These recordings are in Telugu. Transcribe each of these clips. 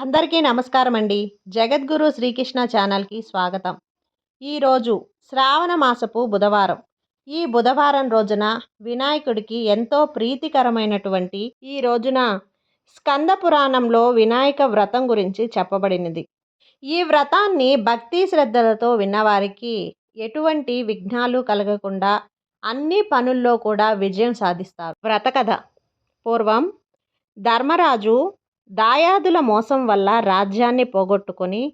అందరికీ నమస్కారం అండి. జగద్గురు శ్రీకృష్ణ ఛానల్కి స్వాగతం. ఈరోజు శ్రావణ మాసపు బుధవారం. ఈ బుధవారం రోజున వినాయకుడికి ఎంతో ప్రీతికరమైనటువంటి ఈ రోజున స్కంద పురాణంలో వినాయక వ్రతం గురించి చెప్పబడినది. ఈ వ్రతాన్ని భక్తి శ్రద్ధలతో విన్నవారికి ఎటువంటి విఘ్నాలు కలగకుండా అన్ని పనుల్లో కూడా విజయం సాధిస్తారు. వ్రత కథ. పూర్వం ధర్మరాజు దాయాదుల మోసం వల్ల రాజ్యాన్ని పోగొట్టుకొని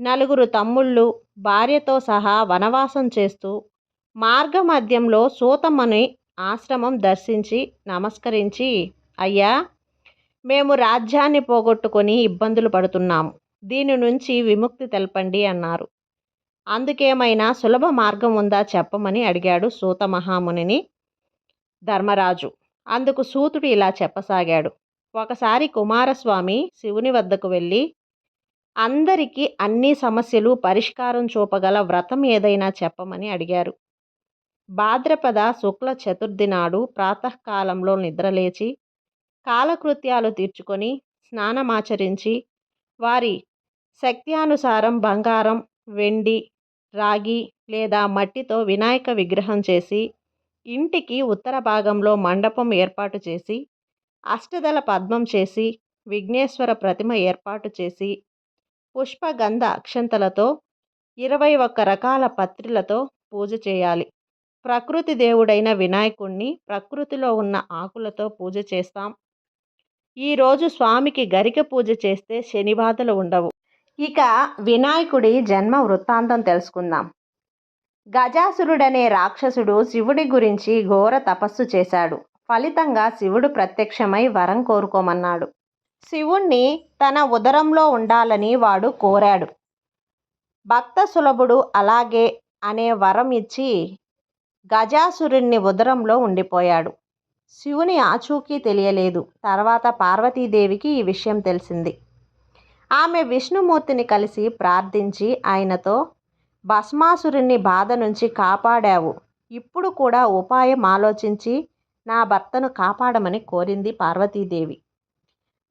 నలుగురు తమ్ముళ్ళు భార్యతో సహా వనవాసం చేస్తూ మార్గమధ్యంలో సూతమ్మని ఆశ్రమం దర్శించి నమస్కరించి అయ్యా మేము రాజ్యాన్ని పోగొట్టుకొని ఇబ్బందులు పడుతున్నాము. దీని నుంచి విముక్తి తెలపండి అన్నారు. అందుకేమైనా సులభ మార్గం ఉందా చెప్పమని అడిగాడు సూత మహామునిని ధర్మరాజు. అందుకు సూతుడు ఇలా చెప్పసాగాడు. ఒకసారి కుమారస్వామి శివుని వద్దకు వెళ్ళి అందరికీ అన్ని సమస్యలు పరిష్కారం చూపగల వ్రతం ఏదైనా చెప్పమని అడిగారు. భాద్రపద శుక్ల చతుర్థి నాడు ప్రాతకాలంలో నిద్రలేచి కాలకృత్యాలు తీర్చుకొని స్నానమాచరించి వారి శక్త్యానుసారం బంగారం వెండి రాగి లేదా మట్టితో వినాయక విగ్రహం చేసి ఇంటికి ఉత్తర భాగంలో మండపం ఏర్పాటు చేసి అష్టదళ పద్మం చేసి విఘ్నేశ్వర ప్రతిమ ఏర్పాటు చేసి పుష్పగంధ అక్షంతలతో ఇరవై ఒక్క రకాల పత్రిలతో పూజ చేయాలి. ప్రకృతి దేవుడైన వినాయకుణ్ణి ప్రకృతిలో ఉన్న ఆకులతో పూజ చేస్తాం. ఈరోజు స్వామికి గరిక పూజ చేస్తే శనిబాధలు ఉండవు. ఇక వినాయకుడి జన్మ వృత్తాంతం తెలుసుకుందాం. గజాసురుడనే రాక్షసుడు శివుడి గురించి ఘోర తపస్సు చేశాడు. ఫలితంగా శివుడు ప్రత్యక్షమై వరం కోరుకోమన్నాడు. శివుణ్ణి తన ఉదరంలో ఉండాలని వాడు కోరాడు. భక్త సులభుడు అలాగే అనే వరం ఇచ్చి గజాసురుణ్ణి ఉదరంలో ఉండిపోయాడు. శివుని ఆచూకీ తెలియలేదు. తర్వాత పార్వతీదేవికి ఈ విషయం తెలిసింది. ఆమె విష్ణుమూర్తిని కలిసి ప్రార్థించి ఆయనతో భస్మాసురుణ్ణి బాధ నుంచి కాపాడావు. ఇప్పుడు కూడా ఉపాయం ఆలోచించి నా భర్తను కాపాడమని కోరింది పార్వతీదేవి.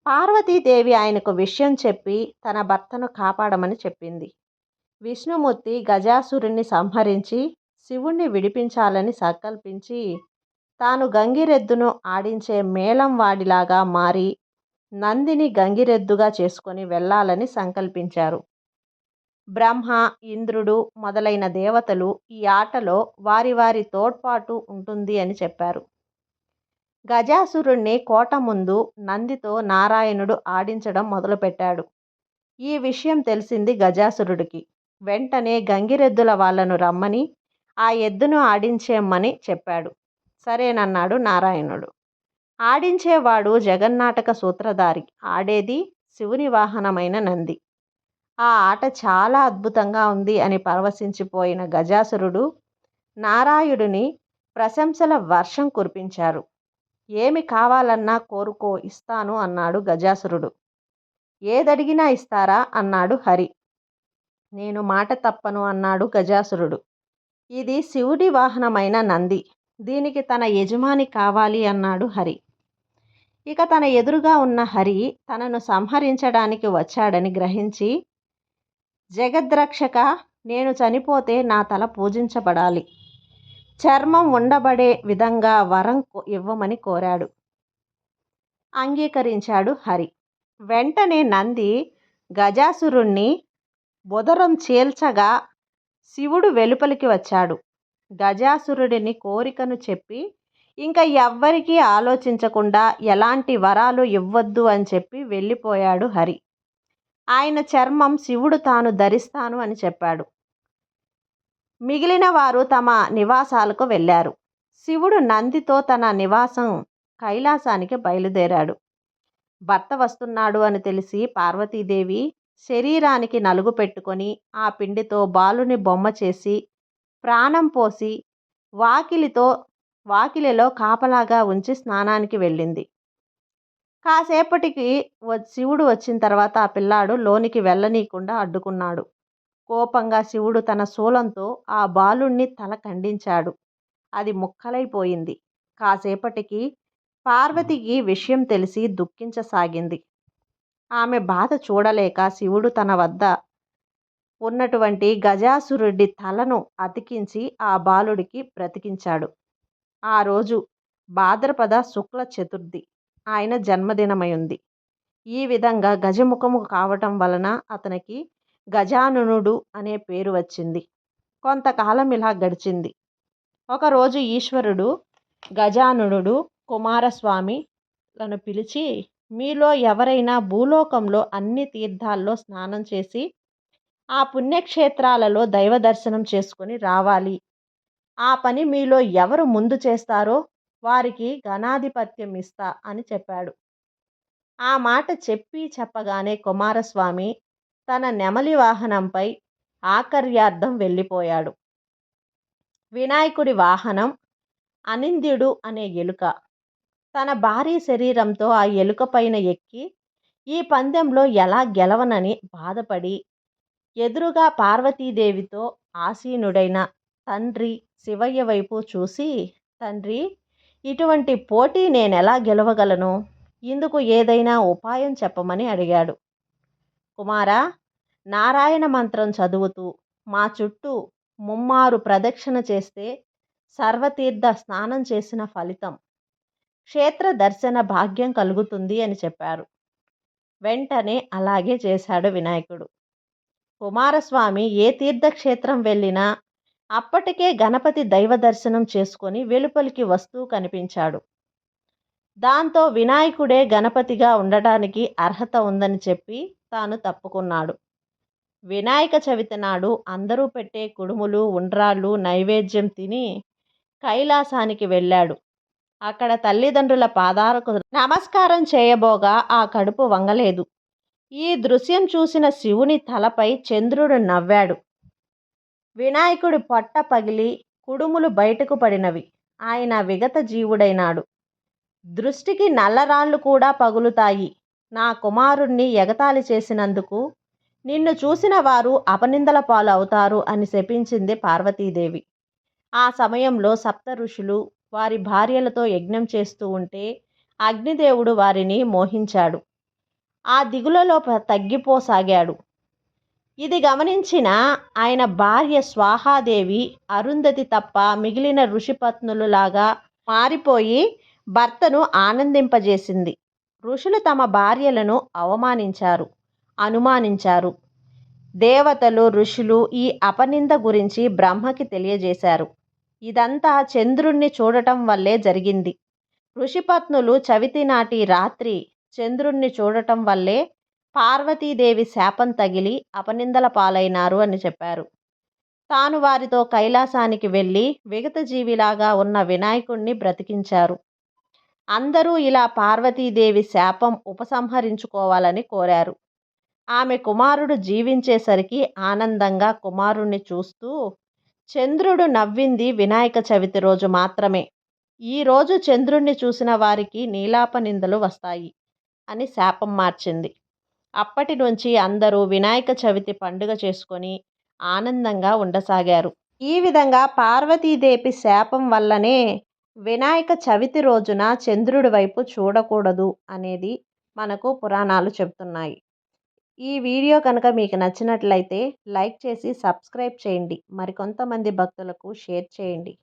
పార్వతీదేవి ఆయనకు విషయం చెప్పి తన భర్తను కాపాడమని చెప్పింది. విష్ణుమూర్తి గజాసురుణ్ణి సంహరించి శివుణ్ణి విడిపించాలని సంకల్పించి తాను గంగిరెద్దును ఆడించే మేళం వాడిలాగా మారి నందిని గంగిరెద్దుగా చేసుకొని వెళ్ళాలని సంకల్పించారు. బ్రహ్మ ఇంద్రుడు మొదలైన దేవతలు ఈ ఆటలో వారి వారి తోడ్పాటు ఉంటుంది అని చెప్పారు. గజాసురుణ్ణి కోట ముందు నందితో నారాయణుడు ఆడించడం మొదలుపెట్టాడు. ఈ విషయం తెలిసింది గజాసురుడికి. వెంటనే గంగిరెద్దుల వాళ్ళను రమ్మని ఆ ఎద్దును ఆడించేమ్మని చెప్పాడు. సరేనన్నాడు నారాయణుడు. ఆడించేవాడు జగన్నాటక సూత్రధారి. ఆడేది శివుని వాహనమైన నంది. ఆ ఆట చాలా అద్భుతంగా ఉంది అని పరవశించిపోయిన గజాసురుడు నారాయుడిని ప్రశంసల వర్షం కురిపించారు. ఏమి కావాలన్నా కోరుకో ఇస్తాను అన్నాడు గజాసురుడు. ఏదడిగినా ఇస్తారా? అన్నాడు హరి. నేను మాట తప్పను అన్నాడు గజాసురుడు. ఇది శివుడి వాహనమైన నంది. దీనికి తన యజమాని కావాలి అన్నాడు హరి. ఇక తన ఎదురుగా ఉన్న హరి తనను సంహరించడానికి వచ్చాడని గ్రహించి జగద్రక్షక నేను చనిపోతే నా తల పూజించబడాలి. చర్మం ఉండబడే విధంగా వరం ఇవ్వమని కోరాడు. అంగీకరించాడు హరి. వెంటనే నంది గజాసురుణ్ణి బుదరం చీల్చగా శివుడు వెలుపలికి వచ్చాడు. గజాసురుడిని కోరికను చెప్పి ఇంకా ఎవ్వరికీ ఆలోచించకుండా ఎలాంటి వరాలు ఇవ్వద్దు అని చెప్పి వెళ్ళిపోయాడు హరి. ఆయన చర్మం శివుడు తాను ధరిస్తాను అని చెప్పాడు. మిగిలిన వారు తమ నివాసాలకు వెళ్ళారు. శివుడు నందితో తన నివాసం కైలాసానికి బయలుదేరాడు. భర్త వస్తున్నాడు అని తెలిసి పార్వతీదేవి శరీరానికి నలుగు పెట్టుకొని ఆ పిండితో బాలుని బొమ్మ చేసి ప్రాణం పోసి వాకిలితో వాకిలిలో కాపలాగా ఉంచి స్నానానికి వెళ్ళింది. కాసేపటికి శివుడు వచ్చిన తర్వాత ఆ పిల్లాడు లోనికి వెళ్ళనీయకుండా అడ్డుకున్నాడు. కోపంగా శివుడు తన శూలంతో ఆ బాలుణ్ణి తల ఖండించాడు. అది ముక్కలైపోయింది. కాసేపటికి పార్వతికి విషయం తెలిసి దుఃఖించసాగింది. ఆమె బాధ చూడలేక శివుడు తన వద్ద ఉన్నటువంటి గజాసురుడి తలను అతికించి ఆ బాలుడికి బ్రతికించాడు. ఆ రోజు భాద్రపద శుక్ల చతుర్థి. ఆయన జన్మదినమైంది ఈ విధంగా గజముఖము కావటం వలన అతనికి గజాననుడు అనే పేరు వచ్చింది. కొంతకాలం ఇలా గడిచింది. ఒకరోజు ఈశ్వరుడు గజానునుడు కుమారస్వామిలను పిలిచి మీలో ఎవరైనా భూలోకంలో అన్ని తీర్థాల్లో స్నానం చేసి ఆ పుణ్యక్షేత్రాలలో దైవ దర్శనం చేసుకొని రావాలి. ఆ పని మీలో ఎవరు ముందు చేస్తారో వారికి ఘనాధిపత్యం ఇస్తా అని చెప్పాడు. ఆ మాట చెప్పి చెప్పగానే కుమారస్వామి తన నెమలి వాహనంపై ఆకర్యార్థం వెళ్ళిపోయాడు. వినాయకుడి వాహనం అనింద్యుడు అనే ఎలుక. తన భారీ శరీరంతో ఆ ఎలుక పైన ఎక్కి ఈ పందెంలో ఎలా గెలవనని బాధపడి ఎదురుగా పార్వతీదేవితో ఆసీనుడైన తండ్రి శివయ్య వైపు చూసి తండ్రి ఇటువంటి పోటీ నేను ఎలా గెలవగలను? ఇందుకు ఏదైనా ఉపాయం చెప్పమని అడిగాడు. కుమారా నారాయణ మంత్రం చదువుతూ మా చుట్టూ ముమ్మారు ప్రదక్షిణ చేస్తే సర్వతీర్థ స్నానం చేసిన ఫలితం. క్షేత్ర దర్శన భాగ్యం కలుగుతుంది అని చెప్పారు. వెంటనే అలాగే చేశాడు వినాయకుడు. కుమారస్వామి ఏ తీర్థక్షేత్రం వెళ్ళినా అప్పటికే గణపతి దైవ దర్శనం చేసుకొని వెలుపలికి వస్తూ కనిపించాడు. దాంతో వినాయకుడే గణపతిగా ఉండటానికి అర్హత ఉందని చెప్పి తాను తప్పుకున్నాడు. వినాయక చవితి నాడు అందరూ పెట్టే కుడుములు ఉండ్రాళ్ళు నైవేద్యం తిని కైలాసానికి వెళ్ళాడు. అక్కడ తల్లిదండ్రుల పాదాలకు నమస్కారం చేయబోగా ఆ కడుపు వంగలేదు. ఈ దృశ్యం చూసిన శివుని తలపై చంద్రుడు నవ్వాడు. వినాయకుడి పొట్ట పగిలి కుడుములు బయటకు పడినవి. ఆయన విగత జీవుడైనాడు. దృష్టికి నల్లరాళ్ళు కూడా పగులుతాయి. నా కుమారుణ్ణి ఎగతాళి చేసినందుకు నిన్ను చూసిన వారు అపనిందల పాలు అవుతారు అని శపించింది పార్వతీదేవి. ఆ సమయంలో సప్త ఋషులు వారి భార్యలతో యజ్ఞం చేస్తూ ఉంటే అగ్నిదేవుడు వారిని మోహించాడు. ఆ దిగులలో తగ్గిపోసాగాడు. ఇది గమనించిన ఆయన భార్య స్వాహాదేవి అరుంధతి తప్ప మిగిలిన ఋషిపత్నులులాగా మారిపోయి భర్తను ఆనందింపజేసింది. ఋషులు తమ భార్యలను అవమానించారు. అనుమానించారు. దేవతలు ఋషులు ఈ అపనింద గురించి బ్రహ్మకి తెలియజేశారు. ఇదంతా చంద్రుణ్ణి చూడటం వల్లే జరిగింది. ఋషిపత్నులు చవితి నాటి రాత్రి చంద్రుణ్ణి చూడటం వల్లే పార్వతీదేవి శాపం తగిలి అపనిందల పాలైనారు అని చెప్పారు. తాను వారితో కైలాసానికి వెళ్ళి విగతజీవిలాగా ఉన్న వినాయకుణ్ణి బ్రతికించారు. అందరూ ఇలా పార్వతీదేవి శాపం ఉపసంహరించుకోవాలని కోరారు. ఆమె కుమారుడు జీవించేసరికి ఆనందంగా కుమారుణ్ణి చూస్తూ చంద్రుడు నవ్వింది వినాయక చవితి రోజు మాత్రమే. ఈరోజు చంద్రుణ్ణి చూసిన వారికి నీలాప నిందలు వస్తాయి అని శాపం మార్చింది. అప్పటి నుంచి అందరూ వినాయక చవితి పండుగ చేసుకొని ఆనందంగా ఉండసాగారు. ఈ విధంగా పార్వతీదేవి శాపం వల్లనే వినాయక చవితి రోజున చంద్రుడి వైపు చూడకూడదు అనేది మనకు పురాణాలు చెబుతున్నాయి. ఈ వీడియో కనుక మీకు నచ్చినట్లయితే లైక్ చేసి సబ్స్క్రైబ్ చేయండి. మరికొంతమంది భక్తులకు షేర్ చేయండి.